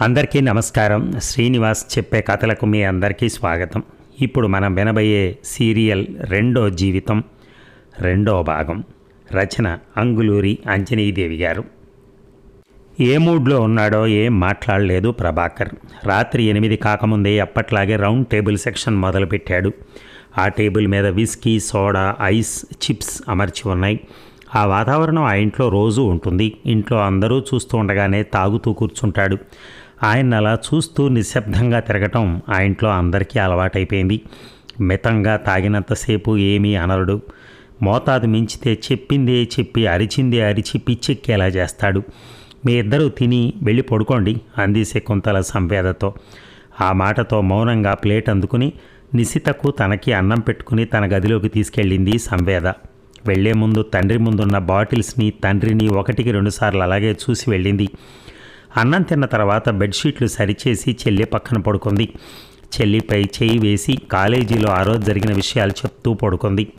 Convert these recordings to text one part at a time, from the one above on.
అందరికీ నమస్కారం. శ్రీనివాస్ చెప్పే కథలకు మీ అందరికీ స్వాగతం. ఇప్పుడు మనం వినబోయే సీరియల్ రెండో జీవితం రెండో భాగం. రచన అంగులూరి అంజనీదేవి గారు. ఏ మూడ్లో ఉన్నాడో ఏం మాట్లాడలేదు ప్రభాకర్. రాత్రి ఎనిమిది కాకముందే అప్పట్లాగే రౌండ్ టేబుల్ సెక్షన్ మొదలుపెట్టాడు. ఆ టేబుల్ మీద విస్కీ సోడా ఐస్ చిప్స్ అమర్చి ఉన్నాయి. ఆ వాతావరణం ఆ ఇంట్లో రోజూ ఉంటుంది. ఇంట్లో అందరూ చూస్తూ ఉండగానే తాగుతూ కూర్చుంటాడు. ఆయన అలా చూస్తూ నిశ్శబ్దంగా తిరగటం ఆ ఇంట్లో అందరికీ అలవాటైపోయింది. మితంగా తాగినంతసేపు ఏమీ అనరుడు. మోతాదు మించితే చెప్పిందే చెప్పి అరిచిందే అరిచి పిచ్చెక్కేలా చేస్తాడు. మీ ఇద్దరూ తిని వెళ్ళి పడుకోండి అంది శకుంతల సంవేదతో. ఆ మాటతో మౌనంగా ప్లేట్ అందుకుని నిశితకు తనకి అన్నం పెట్టుకుని తన గదిలోకి తీసుకెళ్ళింది సంవేద. వెళ్ళే ముందు తండ్రి ముందున్న బాటిల్స్ని తండ్రిని ఒకటికి రెండుసార్లు అలాగే చూసి వెళ్ళింది. అన్నం తిన్న తర్వాత బెడ్షీట్లు సరిచేసి చెల్లి పక్కన పడుకుంది. చెల్లిపై చేయి వేసి కాలేజీలో ఆ రోజు జరిగిన విషయాలు చెప్తూ పడుకుంది.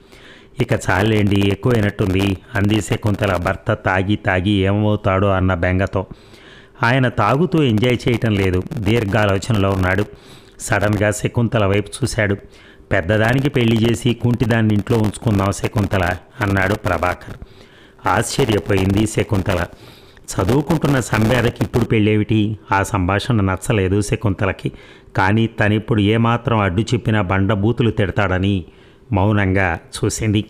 ఇక చాలేండి ఎక్కువైనట్టుంది అంది శకుంతల. భర్త తాగి తాగి ఏమవుతాడో అన్న బెంగతో. ఆయన తాగుతూ ఎంజాయ్ చేయటం లేదు దీర్ఘాలోచనలో ఉన్నాడు. సడన్గా శకుంతల వైపు చూశాడు. పెద్దదానికి పెళ్ళి చేసి కుంటిదాన్ని ఇంట్లో ఉంచుకుందాం శకుంతల అన్నాడు ప్రభాకర్. ఆశ్చర్యపోయింది శకుంతల. చదువుకుంటున్న సంవేదకి ఇప్పుడు పెళ్ళేమిటి? ఆ సంభాషణ నచ్చలేదు శకుంతలకి. కానీ తనిప్పుడు ఏమాత్రం అడ్డు చెప్పినా బండ బూతులు తిడతాడని మౌనంగా చూసింది.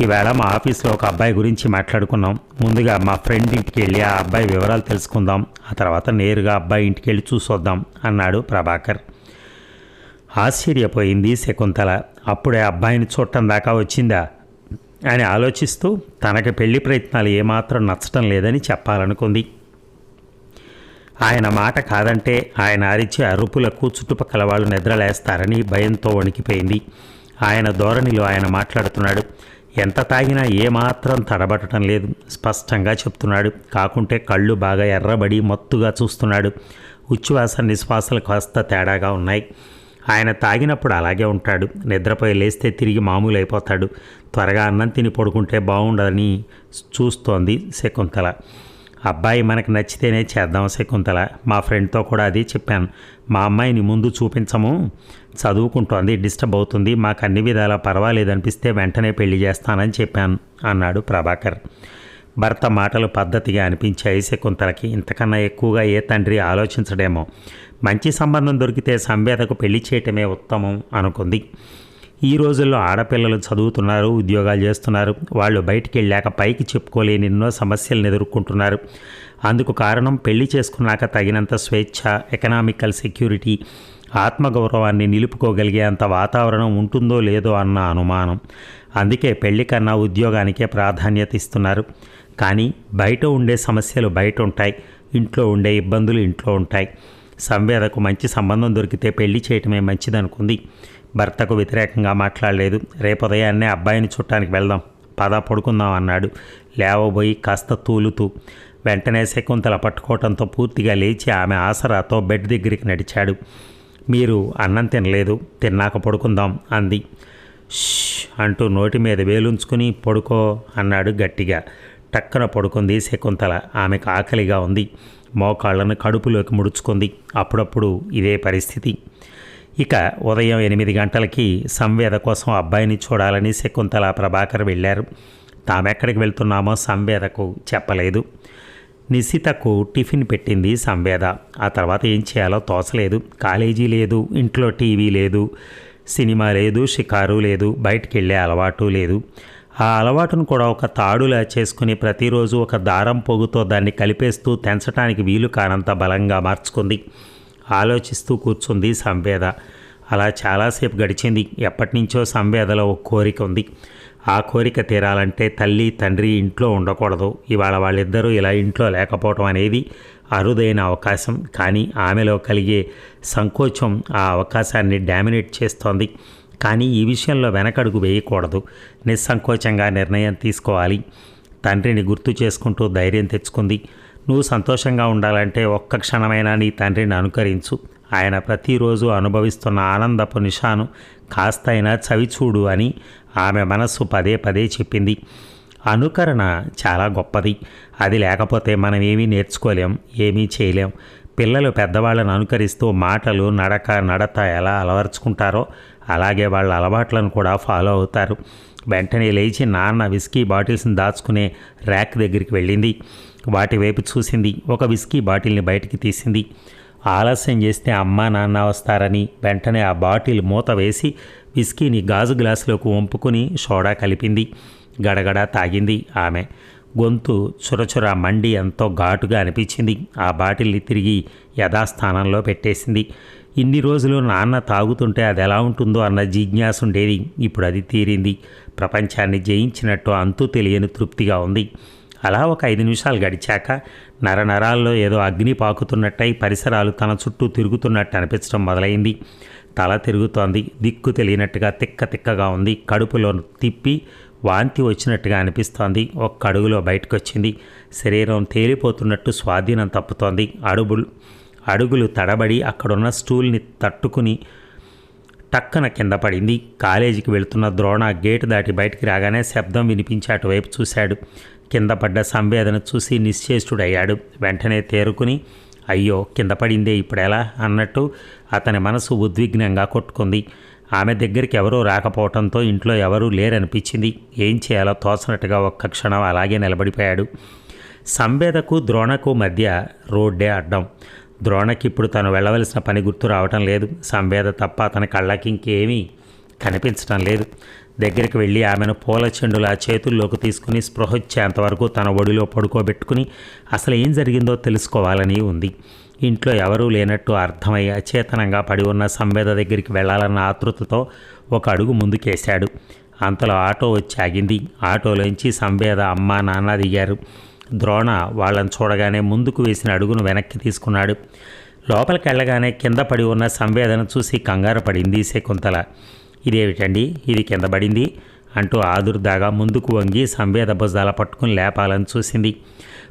ఈవేళ మా ఆఫీస్లో ఒక అబ్బాయి గురించి మాట్లాడుకున్నాం. ముందుగా మా ఫ్రెండ్ ఇంటికి వెళ్ళి ఆ అబ్బాయి వివరాలు తెలుసుకుందాం. ఆ తర్వాత నేరుగా అబ్బాయి ఇంటికి వెళ్ళి చూసొద్దాం అన్నాడు ప్రభాకర్. ఆశ్చర్యపోయింది శకుంతల. అప్పుడే అబ్బాయిని చూడటం దాకా వచ్చిందా? అని ఆలోచిస్తూ తనకి పెళ్ళి ప్రయత్నాలు ఏమాత్రం నచ్చటం లేదని చెప్పాలనుకుంది. ఆయన మాట కాదంటే ఆయన అరిచే అరుపులకు చుట్టుపక్కల వాళ్ళు నిద్రలేస్తారని భయంతో వణికిపోయింది. ఆయన ధోరణిలో ఆయన మాట్లాడుతున్నాడు. ఎంత తాగినా ఏమాత్రం తడబట్టడం లేదు. స్పష్టంగా చెప్తున్నాడు. కాకుంటే కళ్ళు బాగా ఎర్రబడి మత్తుగా చూస్తున్నాడు. ఉచ్ఛ్వాస నిశ్వాసలు కాస్త తేడాగా ఉన్నాయి. ఆయన తాగినప్పుడు అలాగే ఉంటాడు. నిద్రపోయి లేస్తే తిరిగి మామూలు అయిపోతాడు త్వరగా అన్నం తిని పడుకుంటే బాగుండదని చూస్తోంది శకుంతల. అబ్బాయి మనకు నచ్చితేనే చేద్దాం శకుంతల. మా ఫ్రెండ్తో కూడా అది చెప్పాను. మా అమ్మాయిని ముందు చూపించము. చదువుకుంటోంది డిస్టర్బ్ అవుతుంది. మాకు అన్ని విధాలా పర్వాలేదనిపిస్తే వెంటనే పెళ్ళి చేస్తానని చెప్పాను అన్నాడు ప్రభాకర్. భర్త మాటలు పద్ధతిగా అనిపించాయి శకుంతలకి ఇంతకన్నా ఎక్కువగా ఏ తండ్రి ఆలోచించడేమో. మంచి సంబంధం దొరికితే సంవేదకు పెళ్ళి చేయటమే ఉత్తమం అనుకుంది. ఈ రోజుల్లో ఆడపిల్లలు చదువుతున్నారు ఉద్యోగాలు చేస్తున్నారు. వాళ్ళు బయటికి వెళ్ళాక పైకి చెప్పుకోలేని ఎన్నో సమస్యలను ఎదుర్కొంటున్నారు. అందుకు కారణం పెళ్ళి చేసుకున్నాక తగినంత స్వేచ్ఛ ఎకనామికల్ సెక్యూరిటీ ఆత్మగౌరవాన్ని నిలుపుకోగలిగే అంత వాతావరణం ఉంటుందో లేదో అన్న అనుమానం. అందుకే పెళ్ళి కన్నా ఉద్యోగానికే ప్రాధాన్యత ఇస్తున్నారు. కానీ బయట ఉండే సమస్యలు బయట ఉంటాయి. ఇంట్లో ఉండే ఇబ్బందులు ఇంట్లో ఉంటాయి. సంవేదకు మంచి సంబంధం దొరికితే పెళ్ళి చేయటమే మంచిదనుకుంది. భర్తకు వ్యతిరేకంగా మాట్లాడలేదు. రేపు ఉదయాన్నే అబ్బాయిని చుట్టానికి వెళ్దాం. పద పడుకుందాం అన్నాడు. లేవబోయి కాస్త తూలుతూ వెంటనే శకుంతల పట్టుకోవటంతో పూర్తిగా లేచి ఆమె ఆసరాతో బెడ్ దగ్గరికి నడిచాడు. మీరు అన్నం తినలేదు. తిన్నాక పడుకుందాం అంది. అంటూ నోటి మీద వేలుంచుకుని పడుకో అన్నాడు గట్టిగా. టక్కన పడుకుంది శకుంతల ఆమెకు ఆకలిగా ఉంది. మోకాళ్ళను కడుపులోకి ముడుచుకుంది. అప్పుడప్పుడు ఇదే పరిస్థితి. ఇక ఉదయం ఎనిమిది గంటలకి సంవేద కోసం అబ్బాయిని చూడాలని శకుంతల ప్రభాకర్ వెళ్ళారు. తామెక్కడికి వెళ్తున్నామో సంవేదకు చెప్పలేదు. నిశితకు టిఫిన్ పెట్టింది సంవేద. ఆ తర్వాత ఏం చేయాలో తోసలేదు కాలేజీ లేదు ఇంట్లో టీవీ లేదు సినిమా లేదు షికారు లేదు బయటికి వెళ్ళే అలవాటు లేదు. ఆ అలవాటును కూడా ఒక తాడులా చేసుకుని ప్రతిరోజు ఒక దారం పొగుతో దాన్ని కలిపేస్తూ తెంచటానికి వీలు కానంత బలంగా మార్చుకుంది. ఆలోచిస్తూ కూర్చుంది సంవేద. అలా చాలాసేపు గడిచింది. ఎప్పటి నుంచో సంవేదలో ఒక కోరిక ఉంది. ఆ కోరిక తీరాలంటే తల్లి తండ్రి ఇంట్లో ఉండకూడదు. ఇవాళ వాళ్ళిద్దరూ ఇలా ఇంట్లో లేకపోవటం అనేది అరుదైన అవకాశం. కానీ ఆమెలో కలిగే సంకోచం ఆ అవకాశాన్ని డామినేట్ చేస్తోంది. కానీ ఈ విషయంలో వెనకడుగు వేయకూడదు. నిస్సంకోచంగా నిర్ణయం తీసుకోవాలి. తండ్రిని గుర్తు చేసుకుంటూ ధైర్యం తెచ్చుకుంది. నువ్వు సంతోషంగా ఉండాలంటే ఒక్క క్షణమైనా నీ తండ్రిని అనుకరించు. ఆయన ప్రతిరోజు అనుభవిస్తున్న ఆనందపు నిషాను కాస్తైనా చవిచూడు అని ఆమె మనస్సు పదే పదే చెప్పింది. అనుకరణ చాలా గొప్పది. అది లేకపోతే మనం ఏమీ నేర్చుకోలేం ఏమీ చేయలేం. పిల్లలు పెద్దవాళ్ళను అనుకరిస్తూ మాటలు నడక నడత ఎలా అలవర్చుకుంటారో అలాగే వాళ్ళ అలవాట్లను కూడా ఫాలో అవుతారు. వెంటనే లేచి నాన్న విస్కీ బాటిల్స్ని దాచుకునే ర్యాక్ దగ్గరికి వెళ్ళింది. వాటి వైపు చూసింది. ఒక విస్కీ బాటిల్ని బయటికి తీసింది. ఆలస్యం చేస్తే అమ్మా నాన్న వస్తారని వెంటనే ఆ బాటిల్ మూత వేసి విస్కీని గాజు గ్లాసులోకి వంపుకుని సోడా కలిపింది. గడగడ తాగింది ఆమె. గొంతు చురచుర మండి ఎంతో ఘాటుగా అనిపించింది. ఆ బాటిల్ని తిరిగి యథాస్థానంలో పెట్టేసింది. ఇన్ని రోజులు నాన్న తాగుతుంటే అది ఎలా ఉంటుందో అన్న జిజ్ఞాస ఉండేది. ఇప్పుడు అది తీరింది. ప్రపంచాన్ని జయించినట్టు అంతు తెలియని తృప్తిగా ఉంది. అలా ఒక ఐదు నిమిషాలు గడిచాక నరనరాల్లో ఏదో అగ్ని పాకుతున్నట్టయి పరిసరాలు తన చుట్టూ తిరుగుతున్నట్టు అనిపించడం మొదలైంది. తల తిరుగుతోంది. దిక్కు తెలియనట్టుగా తిక్క తిక్కగా ఉంది. కడుపులో తిప్పి వాంతి వచ్చినట్టుగా అనిపిస్తోంది. ఒక్క అడుగులో బయటకు వచ్చింది శరీరం తేలిపోతున్నట్టు స్వాధీనం తప్పుతోంది. అడుగులు అడుగులు తడబడి అక్కడున్న స్టూల్ని తట్టుకుని టక్కన కింద పడింది. కాలేజీకి వెళుతున్న ద్రోణ గేటు దాటి బయటికి రాగానే శబ్దం వినిపించి అటువైపు చూశాడు. కింద పడ్డ సంవేదన చూసి నిశ్చేష్టుడయ్యాడు. వెంటనే తేరుకుని అయ్యో కింద పడిందే ఇప్పుడెలా? అన్నట్టు అతని మనసు ఉద్విగ్నంగా కొట్టుకుంది. ఆమె దగ్గరికి ఎవరూ రాకపోవడంతో ఇంట్లో ఎవరూ లేరనిపించింది. ఏం చేయాలో తోచనట్టుగా ఒక్క క్షణం అలాగే నిలబడిపోయాడు. సంవేదకు ద్రోణకు మధ్య రోడ్డే అడ్డం. ద్రోణకి ఇప్పుడు తను వెళ్ళవలసిన పని గుర్తు రావటం లేదు. సంవేద తప్ప అతని కళ్ళకి ఇంకేమీ కనిపించటం లేదు. దగ్గరికి వెళ్ళి ఆమెను పూల చెండుల చేతుల్లోకి తీసుకుని స్పృహొచ్చేంతవరకు తన ఒడిలో పడుకోబెట్టుకుని అసలు ఏం జరిగిందో తెలుసుకోవాలని ఉంది. ఇంట్లో ఎవరూ లేనట్టు అర్థమై అచేతనంగా పడి ఉన్న సంవేద దగ్గరికి వెళ్ళాలన్న ఆతృతతో ఒక అడుగు ముందుకేశాడు. అంతలో ఆటో వచ్చి ఆగింది. ఆటోలోంచి సంవేద అమ్మ నాన్న దిగారు. ద్రోణ వాళ్ళని చూడగానే ముందుకు వేసిన అడుగును వెనక్కి తీసుకున్నాడు. లోపలికి వెళ్ళగానే కింద పడి ఉన్న సంవేదన చూసి కంగారు పడింది శకుంతల. ఇదేమిటండి? ఇది కింద పడింది? అంటూ ఆదుర్దాగా ముందుకు వంగి సంవేద భుజాల పట్టుకుని లేపాలని చూసింది.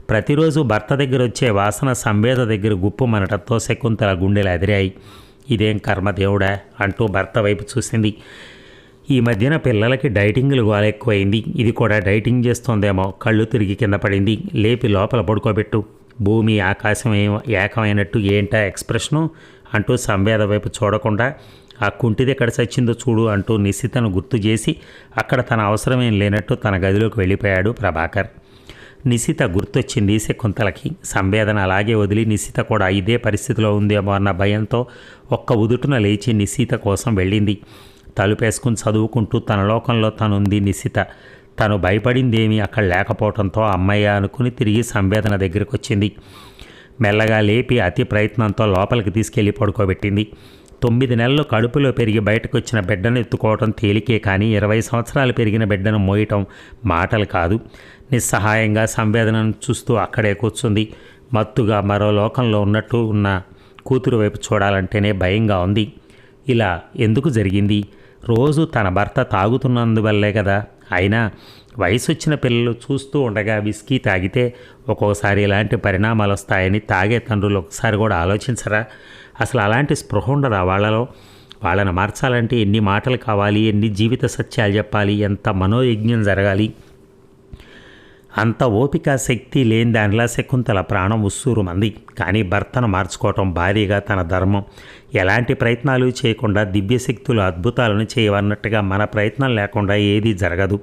ప్రతిరోజు భర్త దగ్గర వచ్చే వాసన సంవేద దగ్గర గుప్పు మనటంతో శకుంతల గుండెలు ఎదిరాయి ఇదేం కర్మదేవుడా? అంటూ భర్త వైపు చూసింది. ఈ మధ్యన పిల్లలకి డైటింగ్లు గోల ఎక్కువైంది. ఇది కూడా డైటింగ్ చేస్తోందేమో. కళ్ళు తిరిగి కింద పడింది. లేపి లోపల పడుకోబెట్టు. భూమి ఆకాశం ఏకమైనట్టు ఏంటా ఎక్స్ప్రెషను? అంటూ సంవేద వైపు చూడకుండా ఆ కుంటిది ఎక్కడ చచ్చిందో చూడు అంటూ నిశితను గుర్తు చేసి అక్కడ తన అవసరమేం లేనట్టు తన గదిలోకి వెళ్ళిపోయాడు ప్రభాకర్. నిశిత గుర్తొచ్చింది శకుంతలకి. సంవేదన అలాగే వదిలి నిశిత కూడా ఇదే పరిస్థితిలో ఉందేమో అన్న భయంతో ఒక్క ఉదుటున లేచి నిశిత కోసం వెళ్ళింది. తలుపేసుకుని చదువుకుంటూ తన లోకంలో తనుంది నిశిత. తను భయపడిందేమీ అక్కడ లేకపోవడంతో అమ్మయ్య అనుకుని తిరిగి సంవేదన దగ్గరికి వచ్చింది మెల్లగా లేపి అతి ప్రయత్నంతో లోపలికి తీసుకెళ్ళి పడుకోబెట్టింది. తొమ్మిది నెలలు కడుపులో పెరిగి బయటకు వచ్చిన బిడ్డను ఎత్తుకోవటం తేలికే కానీ ఇరవై సంవత్సరాలు పెరిగిన బిడ్డను మోయటం మాటలు కాదు. నిస్సహాయంగా సంవేదనను చూస్తూ అక్కడే కూర్చుంది. మత్తుగా మరో లోకంలో ఉన్నట్టు ఉన్న కూతురు వైపు చూడాలంటేనే భయంగా ఉంది. ఇలా ఎందుకు జరిగింది? రోజు తన భర్త తాగుతున్నందువల్లే కదా. అయినా వయసు వచ్చిన పిల్లలు చూస్తూ ఉండగా విస్కీ తాగితే ఒక్కోసారి ఇలాంటి పరిణామాలు వస్తాయని తాగే తండ్రులు ఒకసారి కూడా ఆలోచించరా? అసలు అలాంటి స్పృహ ఉండదా వాళ్ళలో? వాళ్ళని మార్చాలంటే ఎన్ని మాటలు కావాలి ఎన్ని జీవిత సత్యాలు చెప్పాలి ఎంత మనోయజ్ఞం జరగాలి? అంత ఓపిక శక్తి లేని దానిలా శకుంతల ప్రాణం ఉస్సూరుమంది కానీ భర్తను మార్చుకోవటం భారీగా తన ధర్మం. ఎలాంటి ప్రయత్నాలు చేయకుండా దివ్యశక్తులు అద్భుతాలను చేయవన్నట్టుగా మన ప్రయత్నం లేకుండా ఏదీ జరగదు.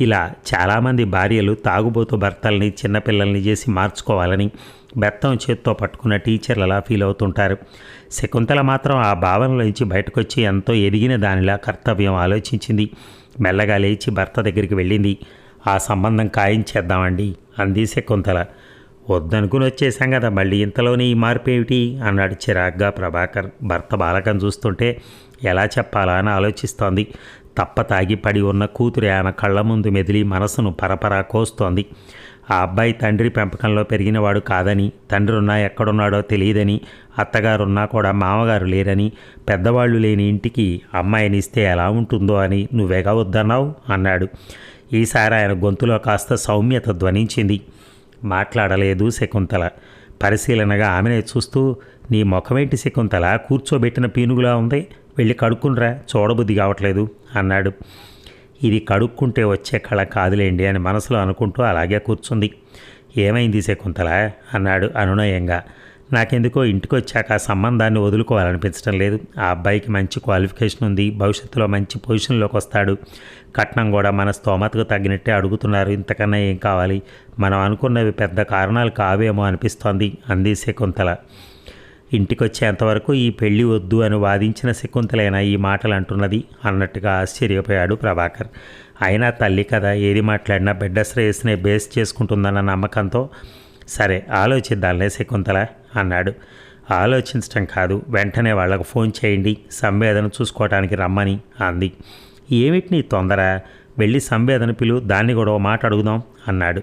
ఇలా చాలామంది భార్యలు తాగుబోతు భర్తల్ని చిన్నపిల్లల్ని చేసి మార్చుకోవాలని బెత్తం చేత్తో పట్టుకున్న టీచర్లలా ఫీల్ అవుతుంటారు. శకుంతల మాత్రం ఆ భావనలోంచి బయటకొచ్చి ఎంతో ఎదిగిన దానిలా కర్తవ్యం ఆలోచించింది. మెల్లగా లేచి భర్త దగ్గరికి వెళ్ళింది. ఆ సంబంధం ఖాయించేద్దామండి అంది శకుంతల వద్దనుకుని వచ్చేసాం కదా మళ్ళీ ఇంతలోనే ఈ మార్పు ఏమిటి అన్నాడు చిరాగ్గా ప్రభాకర్. భర్త బాలకం చూస్తుంటే ఎలా చెప్పాలా అని ఆలోచిస్తోంది. తప్ప తాగి పడి ఉన్న కూతురి ఆమె కళ్ళ ముందు మెదిలి మనసును పరపరా కోస్తోంది. ఆ అబ్బాయి తండ్రి పెంపకంలో పెరిగినవాడు కాదని తండ్రి ఉన్నా ఎక్కడున్నాడో తెలియదని అత్తగారున్నా కూడా మామగారు లేరని పెద్దవాళ్ళు లేని ఇంటికి అమ్మాయిని ఇస్తే ఎలా ఉంటుందో అని నువ్వేగా వద్దన్నావు? అన్నాడు. ఈసారి ఆయన గొంతులో కాస్త సౌమ్యత ధ్వనించింది. మాట్లాడలేదు శకుంతల. పరిశీలనగా ఆమెనే చూస్తూ నీ ముఖమేంటి శకుంతల? కూర్చోబెట్టిన పీనుగులా ఉంది. వెళ్ళి కడుక్కునరా చూడబుద్ధి కావట్లేదు అన్నాడు. ఇది కడుక్కుంటే వచ్చే కళ కాదులేండి అని మనసులో అనుకుంటూ అలాగే కూర్చుంది. ఏమైంది శకుంతల? అన్నాడు అనునయంగా. నాకెందుకో ఇంటికి వచ్చాక ఆ సంబంధాన్ని వదులుకోవాలనిపించడం లేదు. ఆ అబ్బాయికి మంచి క్వాలిఫికేషన్ ఉంది. భవిష్యత్తులో మంచి పొజిషన్లోకి వస్తాడు కట్నం కూడా మన స్తోమతకు తగ్గినట్టే అడుగుతున్నారు. ఇంతకన్నా ఏం కావాలి? మనం అనుకున్నవి పెద్ద కారణాలు కావేమో అనిపిస్తోంది అంది శకుంతల. ఇంటికి వచ్చేంతవరకు ఈ పెళ్ళి వద్దు అని వాదించిన శకుంతలైన ఈ మాటలు అంటున్నది అన్నట్టుగా ఆశ్చర్యపోయాడు ప్రభాకర్. అయినా తల్లి కదా ఏది మాట్లాడినా బిడ్డ శ్రేయస్సునే బేస్ చేసుకుంటుందన్న నమ్మకంతో సరే ఆలోచిద్దాంలే శకుంతల అన్నాడు. ఆలోచించటం కాదు వెంటనే వాళ్ళకు ఫోన్ చేయండి సంవేదన చూసుకోవటానికి రమ్మని అంది. ఏమిటి నీ తొందర? వెళ్ళి సంవేదన పిలు దాన్ని కూడా ఓ మాట అడుగుదాం అన్నాడు.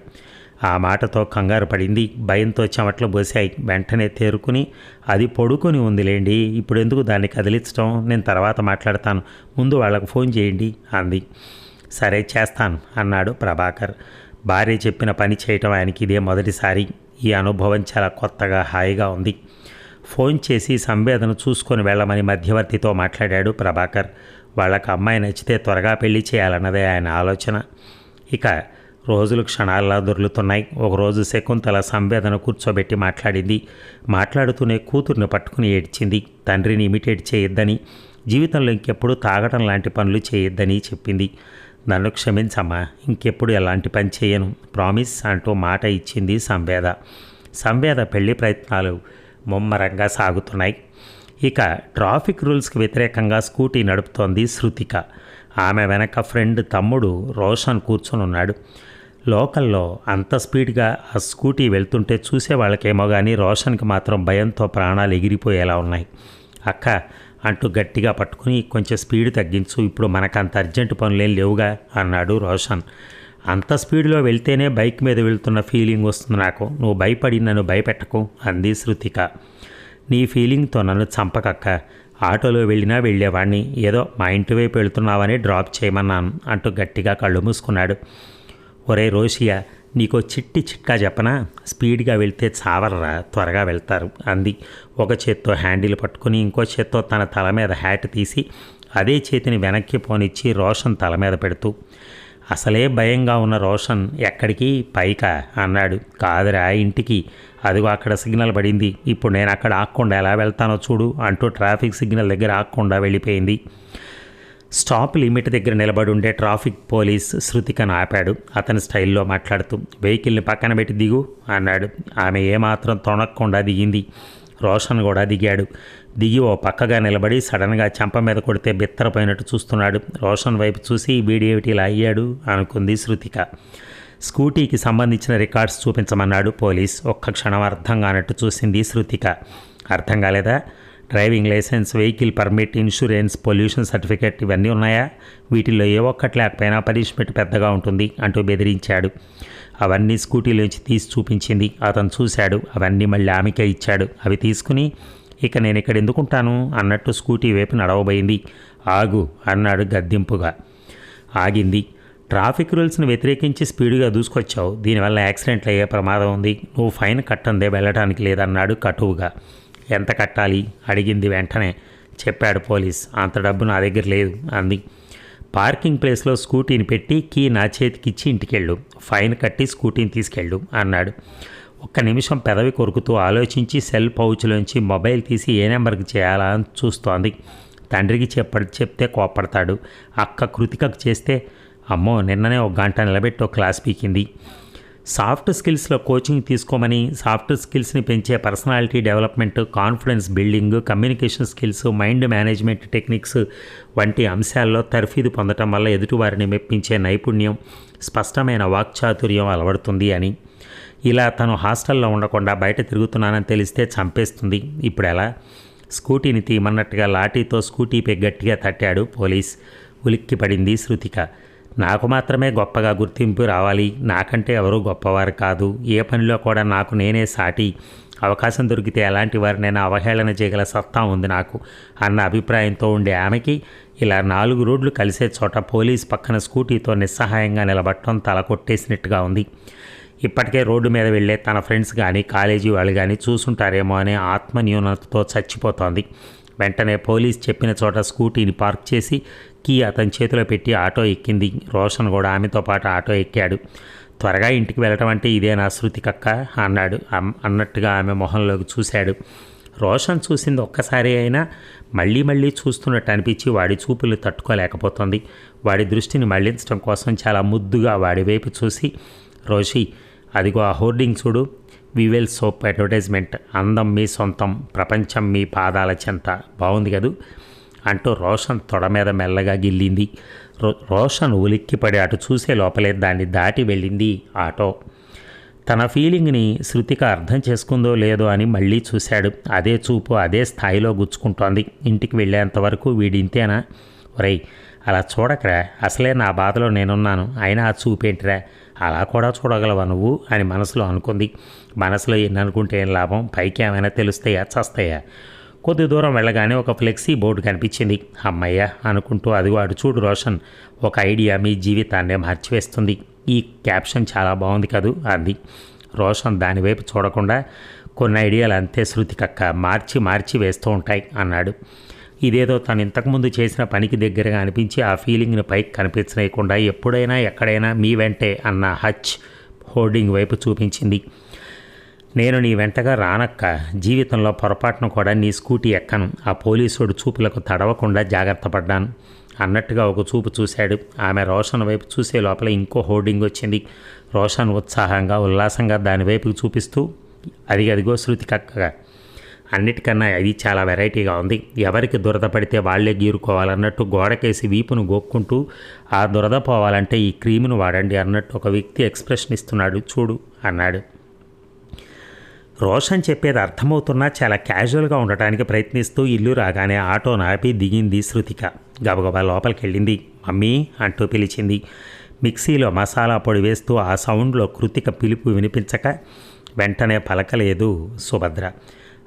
ఆ మాటతో కంగారు పడింది భయంతో చెమట్లు బోసాయి. వెంటనే తేరుకుని అది పడుకొని ఉందిలేండి ఇప్పుడు ఎందుకు దాన్ని కదిలించడం నేను తర్వాత మాట్లాడతాను ముందు వాళ్ళకు ఫోన్ చేయండి అంది. సరే చేస్తాను అన్నాడు ప్రభాకర్. భార్య చెప్పిన పని చేయటం ఆయనకి ఇదే మొదటిసారి. ఈ అనుభవం చాలా కొత్తగా హాయిగా ఉంది. ఫోన్ చేసి సంవేదన చూసుకొని వెళ్ళమని మధ్యవర్తితో మాట్లాడాడు ప్రభాకర్. వాళ్ళకి అమ్మాయి నచ్చితే త్వరగా పెళ్ళి చేయాలన్నదే ఆయన ఆలోచన. ఇక రోజులు క్షణాల్లో దొర్లుతున్నాయి. ఒకరోజు శకుంతల సంవేదన కూర్చోబెట్టి మాట్లాడింది. మాట్లాడుతూనే కూతుర్ని పట్టుకుని ఏడ్చింది. తండ్రిని ఇమిటేట్ చేయొద్దని జీవితంలో ఇంకెప్పుడు తాగడం లాంటి పనులు చేయొద్దని చెప్పింది. నన్ను క్షమించమ్మా ఇంకెప్పుడు ఎలాంటి పని చేయను. ప్రామిస్ అంటూ మాట ఇచ్చింది సంవేద. సంవేద పెళ్ళి ప్రయత్నాలు ముమ్మరంగా సాగుతున్నాయి. ఇక ట్రాఫిక్ రూల్స్కి వ్యతిరేకంగా స్కూటీ నడుపుతోంది శృతిక. ఆమె వెనక ఫ్రెండ్ తమ్ముడు రోషన్ కూర్చొని ఉన్నాడు లోకల్లో అంత స్పీడ్గా ఆ స్కూటీ వెళ్తుంటే చూసే వాళ్ళకేమో కానీ రోషన్కి మాత్రం భయంతో ప్రాణాలు ఎగిరిపోయేలా ఉన్నాయి. అక్క అంటూ గట్టిగా పట్టుకుని కొంచెం స్పీడ్ తగ్గించు ఇప్పుడు మనకు అంత అర్జెంటు పనులేం లేవుగా అన్నాడు రోషన్. అంత స్పీడ్లో వెళ్తేనే బైక్ మీద వెళ్తున్న ఫీలింగ్ వస్తుంది నాకు. నువ్వు భయపడి నన్ను భయపెట్టకు అంది శృతిక. నీ ఫీలింగ్తో నన్ను చంపకక్క. ఆటోలో వెళ్ళినా వెళ్ళేవాడిని ఏదో మా ఇంటి వైపు వెళ్తున్నావని డ్రాప్ చేయమన్నాను అంటూ గట్టిగా కళ్ళు మూసుకున్నాడు. ఒరే రోషియా నీకో చిట్టి చిట్కా చెప్పనా? స్పీడ్గా వెళ్తే చావర్రా త్వరగా వెళ్తారు అంది. ఒక చేత్తో హ్యాండిల్ పట్టుకుని ఇంకో చేత్తో తన తల మీద హ్యాట్ తీసి అదే చేతిని వెనక్కి పోనిచ్చి రోషన్ తల మీద పెడుతూ అసలే భయంగా ఉన్న రోషన్ ఎక్కడికి? పైకా? అన్నాడు. కాదురా ఇంటికి. అదిగో అక్కడ సిగ్నల్ పడింది. ఇప్పుడు నేను అక్కడ ఆక్కుండా ఎలా వెళ్తానో చూడు అంటూ ట్రాఫిక్ సిగ్నల్ దగ్గర ఆక్కుండా వెళ్ళిపోయింది. స్టాప్ లిమిట్ దగ్గర నిలబడి ఉండే ట్రాఫిక్ పోలీస్ శృతికను ఆపాడు. అతని స్టైల్లో మాట్లాడుతూ వెహికల్ని పక్కన పెట్టి దిగు అన్నాడు. ఆమె ఏమాత్రం తొణక్కుండా దిగింది. రోషన్ కూడా దిగాడు. దిగి ఓ పక్కగా నిలబడి సడన్గా చెంప మీద కొడితే బిత్తరపోయినట్టు చూస్తున్నాడు. రోషన్ వైపు చూసి వీడేమిటి ఇలా అయ్యాడు? అనుకుంది శృతిక. స్కూటీకి సంబంధించిన రికార్డ్స్ చూపించమన్నాడు పోలీస్. ఒక్క క్షణం అర్థం కానట్టు చూసింది శృతిక. అర్థం కాలేదా? Driving licence vehicle permit insurance pollution certificate ఇవన్నీ ఉన్నాయా? వీటిల్లో ఏ ఒక్కటి లేకపోయినా పనిష్మెంట్ పెద్దగా ఉంటుంది అంటూ బెదిరించాడు. అవన్నీ స్కూటీలోంచి తీసి చూపించింది. అతను చూశాడు. అవన్నీ మళ్ళీ ఆమెకే ఇచ్చాడు. అవి తీసుకుని ఇక నేను ఇక్కడ ఎందుకుంటాను? అన్నట్టు స్కూటీ వైపు నడవబోయింది. ఆగు అన్నాడు గద్దింపుగా. ఆగింది. ట్రాఫిక్ రూల్స్ని వ్యతిరేకించి స్పీడ్గా దూసుకొచ్చావు. దీనివల్ల యాక్సిడెంట్లు అయ్యే ప్రమాదం ఉంది. నువ్వు ఫైన్ కట్టందే వెళ్ళడానికి లేదన్నాడు కటువుగా. ఎంత కట్టాలి? అడిగింది వెంటనే. చెప్పాడు పోలీస్. అంత డబ్బు నా దగ్గర లేదు అంది. పార్కింగ్ ప్లేస్లో స్కూటీని పెట్టి కీ నా చేతికిచ్చి ఇంటికెళ్ళు. ఫైన్ కట్టి స్కూటీని తీసుకెళ్ళు అన్నాడు. ఒక్క నిమిషం పెదవి కొరుకుతూ ఆలోచించి సెల్ పౌచ్లోంచి మొబైల్ తీసి ఏ నెంబర్కి చేయాలా అని చూస్తోంది. తండ్రికి చెప్ప చెప్తే కోపడతాడు అక్క కృతికకు చేస్తే అమ్మో నిన్ననే ఒక గంట నిలబెట్టి ఒక క్లాస్ పీకింది. సాఫ్ట్ స్కిల్స్లో కోచింగ్ తీసుకోమని సాఫ్ట్ స్కిల్స్ని పెంచే personality development confidence building communication skills mind management techniques వంటి అంశాల్లో తర్ఫీదు పొందటం వల్ల ఎదుటివారిని మెప్పించే నైపుణ్యం స్పష్టమైన వాక్చాతుర్యం అలవడుతుంది అని. ఇలా తను హాస్టల్లో ఉండకుండా బయట తిరుగుతున్నానని తెలిస్తే చంపేస్తుంది. ఇప్పుడు ఎలా? స్కూటీని తీయమన్నట్టుగా లాఠీతో స్కూటీపై గట్టిగా తట్టాడు పోలీస్. ఉలిక్కి పడింది శృతిక. నాకు మాత్రమే గొప్పగా గుర్తింపు రావాలి. నాకంటే ఎవరూ గొప్పవారు కాదు. ఏ పనిలో కూడా నాకు నేనే సాటి. అవకాశం దొరికితే ఎలాంటి వారినైనా అవహేళన చేయగల సత్తా ఉంది నాకు. అన్న అభిప్రాయంతో ఉండే ఆమెకి ఇలా నాలుగు రోడ్లు కలిసే చోట పోలీస్ పక్కన స్కూటీతో నిస్సహాయంగా నిలబట్టడం తల కొట్టేసినట్టుగా ఉంది. ఇప్పటికే రోడ్డు మీద వెళ్ళే తన ఫ్రెండ్స్ కానీ కాలేజీ వాళ్ళు కానీ చూసుంటారేమో అనే ఆత్మన్యూనతతో చచ్చిపోతోంది. వెంటనే పోలీస్ చెప్పిన చోట స్కూటీని పార్క్ చేసి కీ అతని చేతిలో పెట్టి ఆటో ఎక్కింది. రోషన్ కూడా ఆమెతో పాటు ఆటో ఎక్కాడు. త్వరగా ఇంటికి వెళ్ళటం అంటే ఇదే నా శృతి కక్క అన్నాడు. అన్నట్టుగా ఆమె మొహంలోకి చూశాడు. రోషన్ చూసింది ఒక్కసారి అయినా మళ్ళీ మళ్ళీ చూస్తున్నట్టు అనిపించి వాడి చూపులు తట్టుకోలేకపోతుంది. వాడి దృష్టిని మళ్ళించడం కోసం చాలా ముద్దుగా వాడి వైపు చూసి రోషి అదిగో ఆ హోర్డింగ్ చూడు. Vivel soap advertisement. అందం మీ సొంతం. ప్రపంచం మీ పాదాల చెంత. బాగుంది కదూ. అంటూ రోషన్ తొడ మీద మెల్లగా గిల్లింది. రో రోషన్ ఉలిక్కిపడి అటు చూసే లోపలే దాన్ని దాటి వెళ్ళింది ఆటో. తన ఫీలింగ్ని శృతిక అర్థం చేసుకుందో లేదో అని మళ్ళీ చూశాడు. అదే చూపు అదే స్థాయిలో గుచ్చుకుంటోంది. ఇంటికి వెళ్ళేంతవరకు వీడింతేనా? ఒరేయ్ అలా చూడకరా. అసలే నా బాధలో నేనున్నాను. అయినా ఆ చూపేంటిరా? అలా కూడా చూడగలవా నువ్వు? అని మనసులో అనుకుంది. మనసులో ఎన్ని అనుకుంటే ఏం లాభం? పైకి ఏమైనా తెలుస్తాయా? చస్తాయా? కొద్ది దూరం వెళ్ళగానే ఒక ఫ్లెక్సీ బోర్డు కనిపించింది. అమ్మయ్య అనుకుంటూ అది వాడు చూడు రోషన్ ఒక ఐడియా మీ జీవితాన్నే మార్చివేస్తుంది. ఈ క్యాప్షన్ చాలా బాగుంది కదూ అంది. రోషన్ దానివైపు చూడకుండా కొన్ని ఐడియాలు అంతే శృతికక్క మార్చి మార్చి వేస్తూ ఉంటాయి అన్నాడు. ఇదేదో తను ఇంతకుముందు చేసిన పనికి దగ్గరగా అనిపించి ఆ ఫీలింగ్ని పైకి కనిపించలేకుండా ఎప్పుడైనా ఎక్కడైనా మీ వెంటే అన్న హచ్ హోర్డింగ్ వైపు చూపించింది. నేను నీ వెంటగా రానక్క. జీవితంలో పొరపాటును కూడా నీ స్కూటీ ఎక్కను. ఆ పోలీసుడు చూపులకు తడవకుండా జాగ్రత్త పడ్డాను. అన్నట్టుగా ఒక చూపు చూశాడు. ఆమె రోషన్ వైపు చూసే లోపల ఇంకో హోర్డింగ్ వచ్చింది. రోషన్ ఉత్సాహంగా ఉల్లాసంగా దాని వైపుకి చూపిస్తూ అది అదిగో శృతి కక్కగా అన్నిటికన్నా అది చాలా వెరైటీగా ఉంది. ఎవరికి దురద పడితే వాళ్ళే గీరుకోవాలన్నట్టు గోడకేసి వీపును గోక్కుంటూ ఆ దురద పోవాలంటే ఈ క్రీమును వాడండి అన్నట్టు ఒక వ్యక్తి ఎక్స్ప్రెషన్ ఇస్తున్నాడు. చూడు అన్నాడు. రోషన్ చెప్పేది అర్థమవుతున్నా చాలా క్యాజువల్గా ఉండటానికి ప్రయత్నిస్తూ ఇల్లు రాగానే ఆటో నాపి దిగింది శృతిక. గబగబా లోపలికి వెళ్ళింది మమ్మీ అంటూ పిలిచింది. మిక్సీలో మసాలా పొడి వేస్తూ ఆ సౌండ్లో కృతిక పిలుపు వినిపించక వెంటనే పలకలేదు సుభద్ర.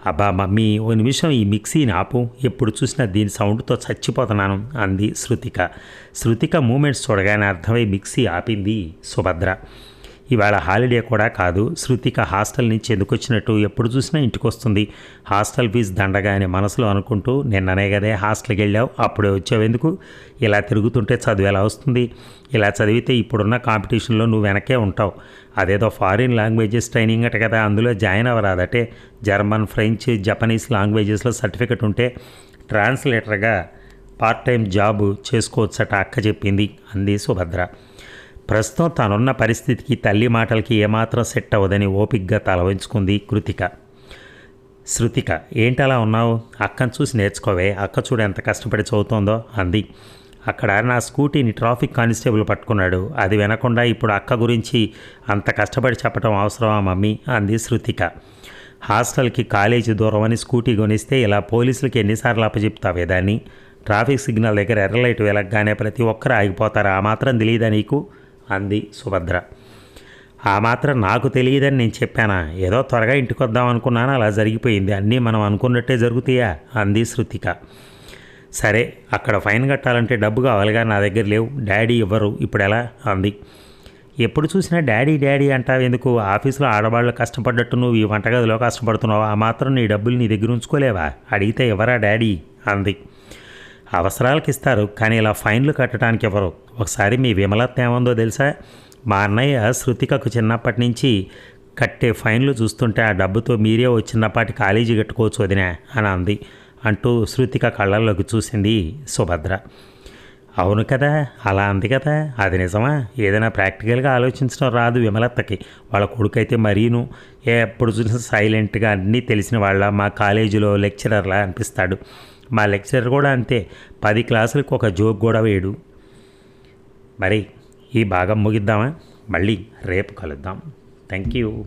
అబ్బా మమ్మీ ఓ నిమిషం ఈ మిక్సీని ఆపు. ఎప్పుడు చూసినా దీని సౌండ్తో చచ్చిపోతున్నాను అంది శృతిక. శృతిక మూమెంట్స్ చూడగానే అర్థమై మిక్సీ ఆపింది సుభద్ర. ఇవాళ హాలిడే కూడా కాదు శృతిక హాస్టల్ నుంచి ఎందుకొచ్చినట్టు ఎప్పుడు చూసినా ఇంటికి వస్తుంది హాస్టల్ ఫీజు దండగా అని మనసులో అనుకుంటూ నిన్ననే కదే హాస్టల్కి వెళ్ళావు అప్పుడే వచ్చావు ఎందుకు? ఇలా తిరుగుతుంటే చదువు ఎలా వస్తుంది? ఇలా చదివితే ఇప్పుడున్న కాంపిటీషన్లో నువ్వు వెనకే ఉంటావు. అదేదో ఫారిన్ లాంగ్వేజెస్ ట్రైనింగ్ అట కదా అందులో జాయిన్ అవ్వరాదటే. జర్మన్ ఫ్రెంచ్ జపనీస్ లాంగ్వేజెస్లో సర్టిఫికెట్ ఉంటే ట్రాన్స్లేటర్గా పార్ట్ టైం జాబ్ చేసుకోవచ్చట అక్క చెప్పింది అంది సుభద్ర. ప్రస్తుతం తనున్న పరిస్థితికి తల్లి మాటలకి ఏమాత్రం సెట్ అవ్వదని ఓపిగ్గా తలవంచుకుంది కృతిక. శృతిక ఏంటలా ఉన్నావు? అక్కను చూసి నేర్చుకోవే. అక్క చూడు ఎంత కష్టపడి చదువుతోందో అంది. అక్కడ నా స్కూటీని ట్రాఫిక్ కానిస్టేబుల్ పట్టుకున్నాడు. అది వినకుండా ఇప్పుడు అక్క గురించి అంత కష్టపడి చెప్పడం అవసరమా మమ్మీ? అంది శృతిక. హాస్టల్కి కాలేజీ దూరం అని స్కూటీ కొనిస్తే ఇలా పోలీసులకి ఎన్నిసార్లు అప్పచెప్తావే దాన్ని? ట్రాఫిక్ సిగ్నల్ దగ్గర ఎర్ర లైట్ వెలగగానే ప్రతి ఒక్కరు ఆగిపోతారు? ఆ మాత్రం తెలియదా నీకు? అంది సుభద్ర. ఆ మాత్రం నాకు తెలియదని నేను చెప్పానా? ఏదో త్వరగా ఇంటికి వద్దాం అనుకున్నాను అలా జరిగిపోయింది. అన్నీ మనం అనుకున్నట్టే జరుగుతాయా? అంది శృతిక. సరే అక్కడ ఫైన్ కట్టాలంటే డబ్బు కావాలిగా నా దగ్గర లేవు. డాడీ ఇవ్వరు. ఇప్పుడు ఎలా? అంది. ఎప్పుడు చూసినా డాడీ డాడీ అంటావు ఎందుకు? ఆఫీసులో ఆడవాళ్ళు కష్టపడ్డట్టు నువ్వు ఈ వంటగదిలో కష్టపడుతున్నావు? ఆ మాత్రం నీ డబ్బులు నీ దగ్గర ఉంచుకోలేవా? అడిగితే ఎవరా డాడీ? అంది. అవసరాలకు ఇస్తారు కానీ ఇలా ఫైన్లు కట్టడానికి ఎవరు ఒకసారి మీ విమలత్త ఏముందో తెలుసా? మా అన్నయ్య శృతికకు చిన్నప్పటి నుంచి కట్టే ఫైన్లు చూస్తుంటే ఆ డబ్బుతో మీరే ఓ చిన్నపాటి కాలేజీ కట్టుకోవచ్చు వదినా అని అంది అంటూ శృతిక కళ్ళల్లోకి చూసింది సుభద్ర. అవును కదా? అలా అంది కదా? అది నిజమా? ఏదైనా ప్రాక్టికల్గా ఆలోచించడం రాదు విమలత్తకి. వాళ్ళ కొడుకైతే మరీను. ఎప్పుడు చూసినా సైలెంట్గా అన్నీ తెలిసిన వాళ్ళ మా కాలేజీలో లెక్చరర్లా అనిపిస్తాడు. మా లెక్చరర్ కూడా అంతే. పది క్లాసులకు ఒక జోక్ కూడా వేయడు. మరి ఈ భాగం ముగిద్దామా? మళ్ళీ రేపు కలుద్దాం. Thank you